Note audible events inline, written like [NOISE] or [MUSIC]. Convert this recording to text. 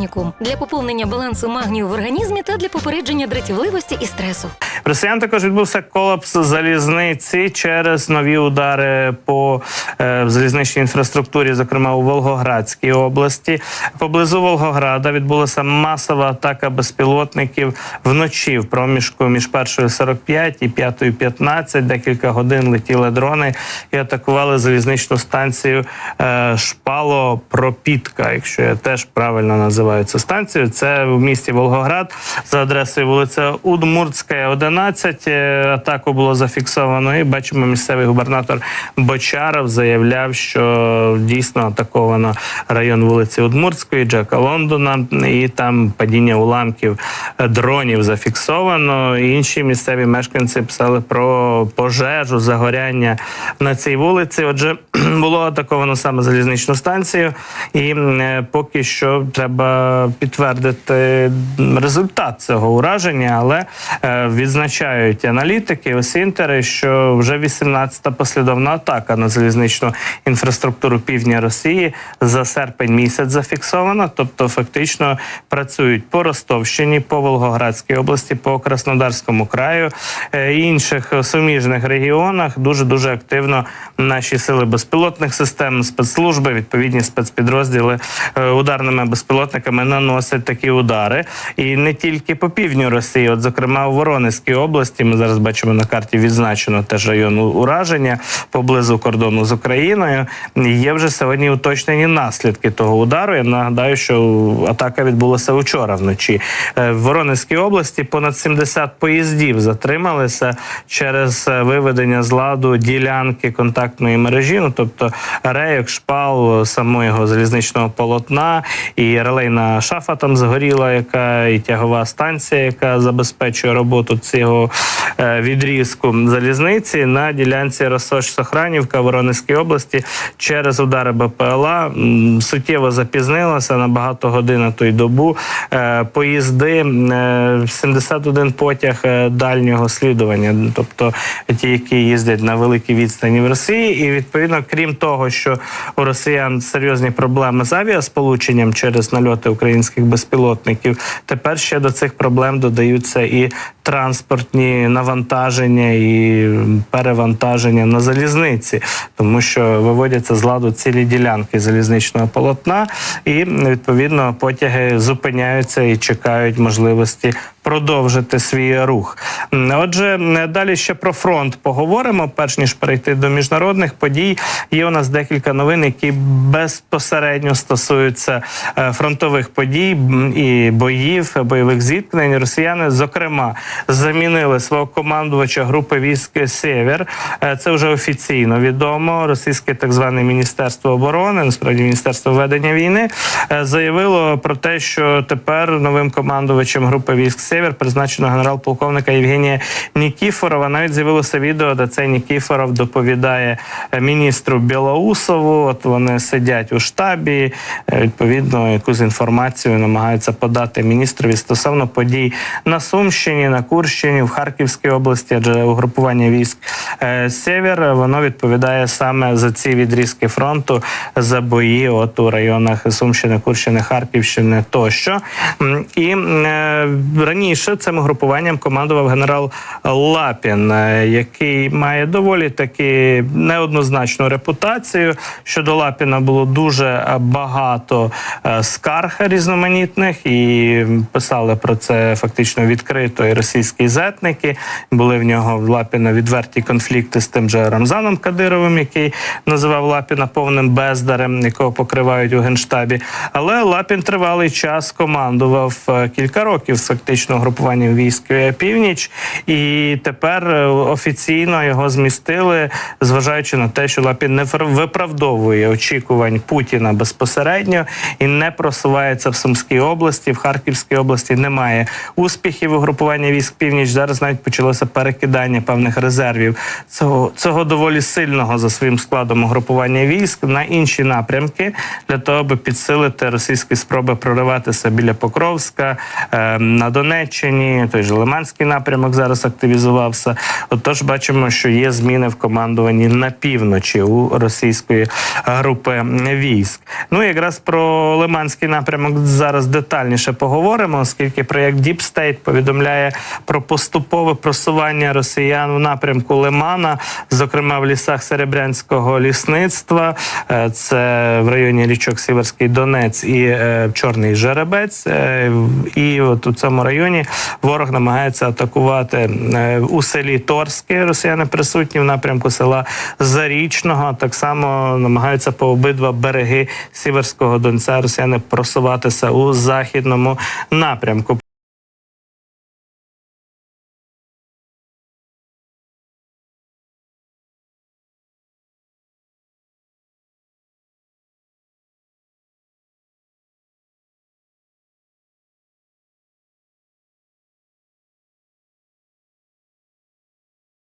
Магнікум для поповнення балансу магнію в організмі та для попередження дратівливості і стресу. Росіян також відбувся колапс залізниці через нові удари по е, залізничній інфраструктурі, зокрема у Волгоградській області. Поблизу Волгограда відбулася масова атака безпілотників вночі в проміжку між першою 45 і п'ятою 15. Декілька годин летіли дрони і атакували залізничну станцію е, Шпало-Пропітка, якщо я теж правильно називаю цю станцію. Це в місті Волгоград за адресою вулиця Удмуртська, 11. Е, Атаку було зафіксовано. І бачимо, місцевий губернатор Бочаров заявляв, що дійсно атаковано район вулиці Удмуртської, Джека Лондона, і там падіння уламків дронів зафіксовано. Інші місцеві мешканці писали про пожежу, загоряння на цій вулиці. Отже, [CLEARS THROAT] було атаковано саме залізничну станцію, і е, поки що треба підтвердити результат цього ураження, але е, відзначають аналітики осінтери, що вже 18-та послідовна атака на залізничну інфраструктуру півдня Росії за серпень місяць зафіксована. Тобто, фактично працюють по Ростовщині, по Волгоградській області, по Краснодарському краю е, і інших суміжних регіонах. Дуже дуже активно наші сили безпілотних систем, спецслужби, відповідні спецпідрозділи е, ударними безпілотниками наносять такі удари. І не тільки по півдню Росії, от зокрема у Воронезькій області. Ми зараз бачимо на карті відзначено теж район ураження поблизу кордону з Україною. Є вже сьогодні уточнені наслідки того удару. Я нагадаю, що атака відбулася вчора вночі. Е, В Воронезькій області понад 70 поїздів затрималися через е, виведення з ладу ділянки контактної мережі. Ну тобто рейок, шпал самого залізничного полотна і релейна шафа там згоріла, яка і тягова станція, яка забезпечує роботу цього е, відрізку залізниці на ділянці Росош-Сохранівка Воронезькій області через удари БПЛА. Суттєво запізнилася на багато годин, а то й добу. Е, Поїзди е, 71 потяг е, дальнього слідування, тобто ті, які їздять на великій відстані в Росії, і відповідно, крім того, що у росіян серйозні проблеми з авіасполученням через нальоти українських безпілотників, тепер ще до цих проблем додаються і транспортні навантаження і перевантаження на залізниці, тому що виводяться з ладу цілі ділянки залізничного полотна, і відповідно потяги зупиняються і чекають можливості продовжити свій рух. Отже, м, далі ще про фронт поговоримо. Перш ніж перейти до міжнародних подій, є у нас декілька новин, які безпосередньо стосуються е, фронтових подій і боїв, бойових зіткнень. Росіяни, зокрема, замінили свого командувача групи військ Сєвєр. Е, Це вже офіційно відомо. Російське так зване міністерство оборони, насправді міністерство ведення війни, е, заявило про те, що тепер новим командувачем групи військ Сєвєр призначено генерал-полковника Євгенія Нікіфорова. Навіть з'явилося відео, де цей Нікіфоров доповідає е, міністру Білоусову. От вони сидять у штабі. е, Відповідно, якусь інформацію намагаються подати міністрові стосовно подій на Сумщині, на Курщині, в Харківській області, адже угрупування військ е, Сєвєр воно відповідає саме за ці відрізки фронту за бої от у районах Сумщини, Курщини, Харківщини тощо. І е, раніше цим угрупуванням командував генерал Лапін, е, який має доволі таки неоднозначну репутацію. Щодо Лапіна було дуже е, багато е, скарг різноманітних, і писали про це фактично відкрито і російські зетники. Були в нього в Лапіна відверті конфлікти з тим же Рамзаном Кадировим, який називав Лапіна повним бездарем, якого покривають у генштабі. Але Лапін тривалий час командував кілька років фактично групуванням військ е, північ, і тепер е, офіційно його змістили, зважаючи на те, що Лапін не виправдовує очікувань Путіна безпосередньо і не просувається в Сумській області, в Харківській області немає успіхів угрупування військ північ. Зараз навіть почалося перекидання певних резервів цього, цього доволі сильного за своїм складом угрупування військ на інші напрямки для того, аби підсилити російські спроби прориватися біля Покровська е, на Донеччині. Донеччині, той же Лиманський напрямок зараз активізувався. Отож, бачимо, що є зміни в командуванні на півночі у російської групи військ. Ну якраз про Лиманський напрямок зараз детальніше поговоримо, оскільки проєкт Deep State повідомляє про поступове просування росіян в напрямку Лимана, зокрема в лісах Серебрянського лісництва. Е, Це в районі річок Сіверський Донець і е, Чорний Жеребець. Е, І от у цьому районі ворог намагається атакувати е, у селі Торське. Росіяни присутні в напрямку села Зарічного. Так само намагаються по обидва береги Сіверського Донця росіяни просуватися у західному напрямку.